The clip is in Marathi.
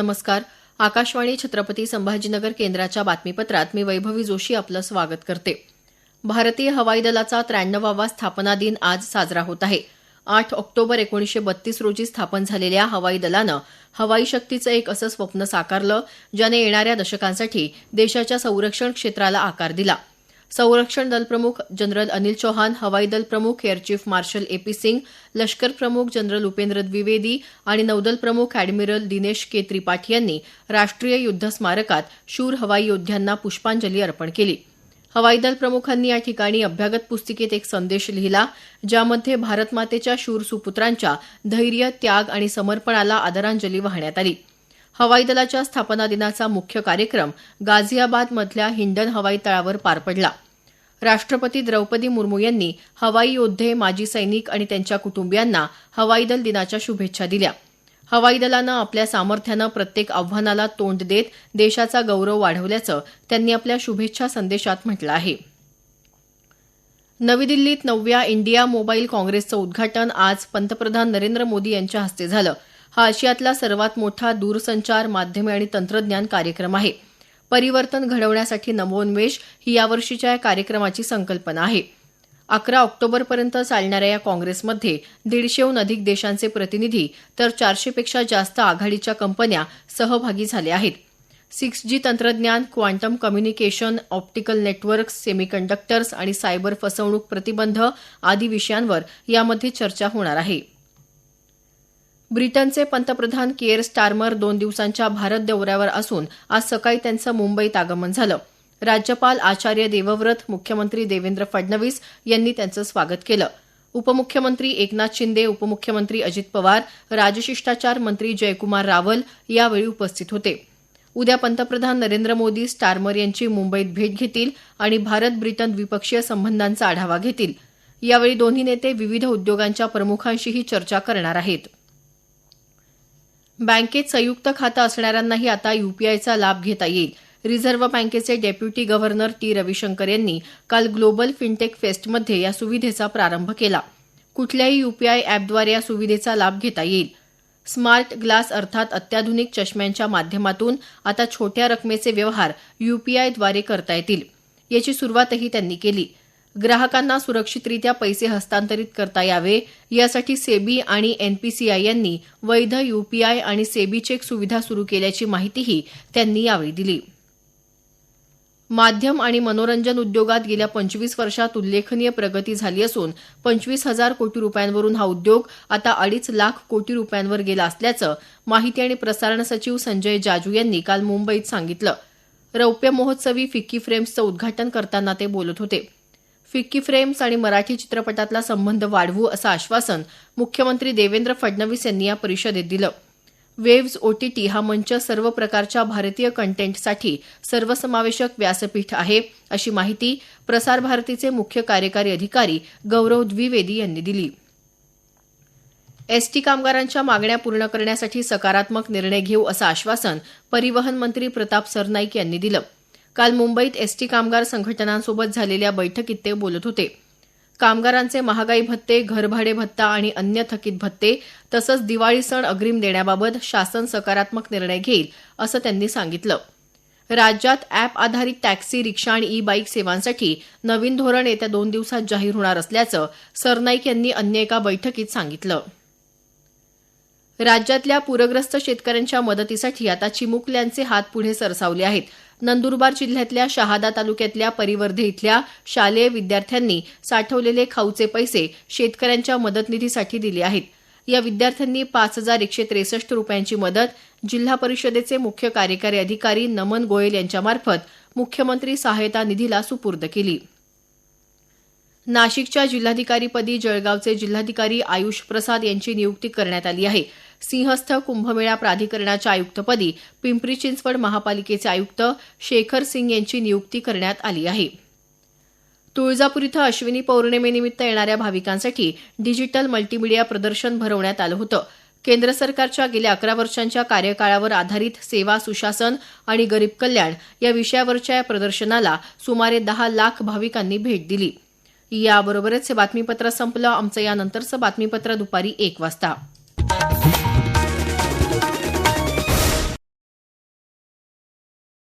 नमस्कार. आकाशवाणी छत्रपती संभाजीनगर केंद्राच्या बातमीपत्रात मी वैभवी जोशी आपलं स्वागत करते. भारतीय हवाई दलाचा त्र्याण्णवावा स्थापना दिन आज साजरा होत आहे. आठ ऑक्टोबर एकोणीसशे बत्तीस रोजी स्थापन झालेल्या हवाई दलानं हवाई शक्तीचं एक असं स्वप्न साकारलं ज्याने येणाऱ्या दशकांसाठी देशाच्या संरक्षण क्षेत्राला आकार दिला. संरक्षण दल प्रमुख जनरल अनिल चौहान हवाई दल प्रमुख air chief marshal A P Singh लष्कर प्रमुख जनरल उपेंद्र द्विवेदी आणि नौदल प्रमुख अॅडमिरल दिनेश के त्रिपाठी यांनी राष्ट्रीय युद्ध स्मारकात शूर हवाई योद्ध्यांना पुष्पांजली अर्पण केली. हवाई दल प्रमुखांनी या ठिकाणी अभ्यागत पुस्तिकेत एक संदेश लिहिला ज्यामध्ये भारतमातेच्या शूर सुपुत्रांच्या धैर्य त्याग आणि समर्पणाला आदरांजली वाहण्यात आली. हवाई दलाच्या स्थापना दिनाचा मुख्य कार्यक्रम गाझियाबाद मधल्या हिंडन हवाई तळावर पार पडला. राष्ट्रपती द्रौपदी मुर्मू यांनी हवाई योद्धे माजी सैनिक आणि त्यांच्या कुटुंबियांना हवाई दल दिनाच्या शुभेच्छा दिल्या. हवाई दलानं आपल्या सामर्थ्यानं प्रत्येक आव्हानाला तोंड देत देशाचा गौरव वाढवल्याचं त्यांनी आपल्या शुभेच्छा संदेशात म्हटलं आहे. नवी दिल्लीत नवव्या इंडिया मोबाईल काँग्रेसचं उद्घाटन आज पंतप्रधान नरेंद्र मोदी यांच्या हस्ते झालं. हा आशियातला सर्वात मोठा दूरसंचार माध्यमे आणि तंत्रज्ञान कार्यक्रम आहे. परिवर्तन घडवण्यासाठी नवोन्मेष ही यावर्षीच्या या कार्यक्रमाची संकल्पना आहे. अकरा ऑक्टोबरपर्यंत चालणाऱ्या या काँग्रेसमध्ये दीडशेहून अधिक देशांचे प्रतिनिधी तर चारशेपेक्षा जास्त आघाडीच्या कंपन्या सहभागी झाल्या आहेत. सिक्स जी तंत्रज्ञान quantum communication optical networks semiconductors आणि सायबर फसवणूक प्रतिबंध आदी विषयांवर यामध्ये चर्चा होणार आहे. ब्रिटनचे पंतप्रधान केअर स्टारमर दोन दिवसांच्या भारत दौऱ्यावर असून आज सकाळी त्यांचं मुंबईत आगमन झालं. राज्यपाल आचार्य देवव्रत मुख्यमंत्री देवेंद्र फडणवीस यांनी त्यांचं स्वागत केलं. उपमुख्यमंत्री एकनाथ शिंदे उपमुख्यमंत्री अजित पवार राजशिष्टाचार मंत्री जयकुमार रावल यावेळी उपस्थित होते. उद्या पंतप्रधान नरेंद्र मोदी स्टारमर यांची मुंबईत भेट घेतील आणि भारत ब्रिटन द्विपक्षीय संबंधांचा आढावा घेतील. यावेळी दोन्ही नेते विविध उद्योगांच्या प्रमुखांशीही चर्चा करणार आहेत. बँकेत संयुक्त खातं असणाऱ्यांनाही आता युपीआयचा लाभ घेता येईल. रिझर्व्ह बँकेचे डेप्युटी गव्हर्नर टी रविशंकर यांनी काल ग्लोबल फिनटेक फेस्टमध्ये या सुविधेचा प्रारंभ केला. कुठल्याही युपीआय अॅपद्वारे या सुविधेचा लाभ घेता येईल. स्मार्ट ग्लास अर्थात अत्याधुनिक चष्म्यांच्या माध्यमातून आता छोट्या रकमेचे व्यवहार युपीआयद्वारे करता येतील. याची सुरुवातही त्यांनी केली. ग्राहकांना सुरक्षितरित्या पैसे हस्तांतरित करता यावे यासाठी सेबी आणि एनपीसीआय यांनी वैध युपीआय आणि सेबी चेक सुविधा सुरू केल्याची माहितीही त्यांनी यावेळी दिली. माध्यम आणि मनोरंजन उद्योगात गेल्या पंचवीस वर्षात उल्लेखनीय प्रगती झाली असून पंचवीस हजार कोटी रुपयांवरून हा उद्योग आता अडीच लाख कोटी रुपयांवर गेला असल्याचं माहिती आणि प्रसारण सचिव संजय जाजू यांनी काल मुंबईत सांगितलं. रौप्य महोत्सवी फिक्की फ्रेम्सचं उद्घाटन करताना ते बोलत होते. फिक्की फ्रेम्स आणि मराठी चित्रपटातला संबंध वाढवू असं आश्वासन मुख्यमंत्री देवेंद्र फडणवीस यांनी या परिषदेत दिलं. वेव्ज ओटीटी हा मंच सर्व प्रकारच्या भारतीय कंटेंटसाठी सर्वसमावेशक व्यासपीठ आहे अशी माहिती प्रसार भारतीचे मुख्य कार्यकारी अधिकारी गौरव द्विवेदी यांनी दिली. एसटी कामगारांच्या मागण्या पूर्ण करण्यासाठी सकारात्मक निर्णय घेऊ असं आश्वासन परिवहन मंत्री प्रताप सरनाईक यांनी दिलं. काल मुंबईत एसटी कामगार संघटनांसोबत झालेल्या बैठकीत ते बोलत होते. कामगारांचे महागाई भत्ते घरभाडे भत्ता आणि अन्य थकीत भत्ते तसंच दिवाळी सण अग्रिम देण्याबाबत शासन सकारात्मक निर्णय घेईल असं त्यांनी सांगितलं. राज्यात अॅप आधारित टॅक्सी रिक्षा आणि ई बाईक सेवांसाठी नवीन धोरण येत्या दोन दिवसात जाहीर होणार असल्याचं सरनाईक यांनी अन्य एका बैठकीत सांगितलं. राज्यातल्या पूरग्रस्त शेतकऱ्यांच्या मदतीसाठी आता चिमुकल्यांचे हात पुढे सरसावले आहेत. नंदुरबार जिल्ह्यातल्या शहादा तालुक्यातल्या परिवर्धे इथल्या शालेय विद्यार्थ्यांनी साठवलेले खाऊचे पैसे शेतकऱ्यांच्या मदतनिधीसाठी दिले आहेत. या विद्यार्थ्यांनी पाच हजार एकशे त्रेसष्ट रुपयांची मदत जिल्हा परिषदेचे मुख्य कार्यकारी अधिकारी नमन गोयल यांच्यामार्फत मुख्यमंत्री सहायता निधीला सुपूर्द केली. नाशिकच्या जिल्हाधिकारीपदी जळगावचे जिल्हाधिकारी आयुष प्रसाद यांची नियुक्ती करण्यात आली आहे. सिंहस्थ कुंभमेळा प्राधिकरणाच्या आयुक्तपदी पिंपरी चिंचवड महापालिकेचे आयुक्त शेखर सिंग यांची नियुक्ती करण्यात आली आहे. तुळजापूर इथं अश्विनी पौर्णिमेनिमित्त येणाऱ्या भाविकांसाठी डिजिटल मल्टीमीडिया प्रदर्शन भरवण्यात आलं होतं. केंद्र सरकारच्या गेल्या अकरा वर्षांच्या कार्यकाळावर आधारित सेवा सुशासन आणि गरीब कल्याण या विषयावरच्या या प्रदर्शनाला सुमारे दहा लाख भाविकांनी भेट दिली. याबरोबरच हे बातमीपत्र संपलं. आमचं यानंतरचं बातमीपत्र दुपारी एक वाजता.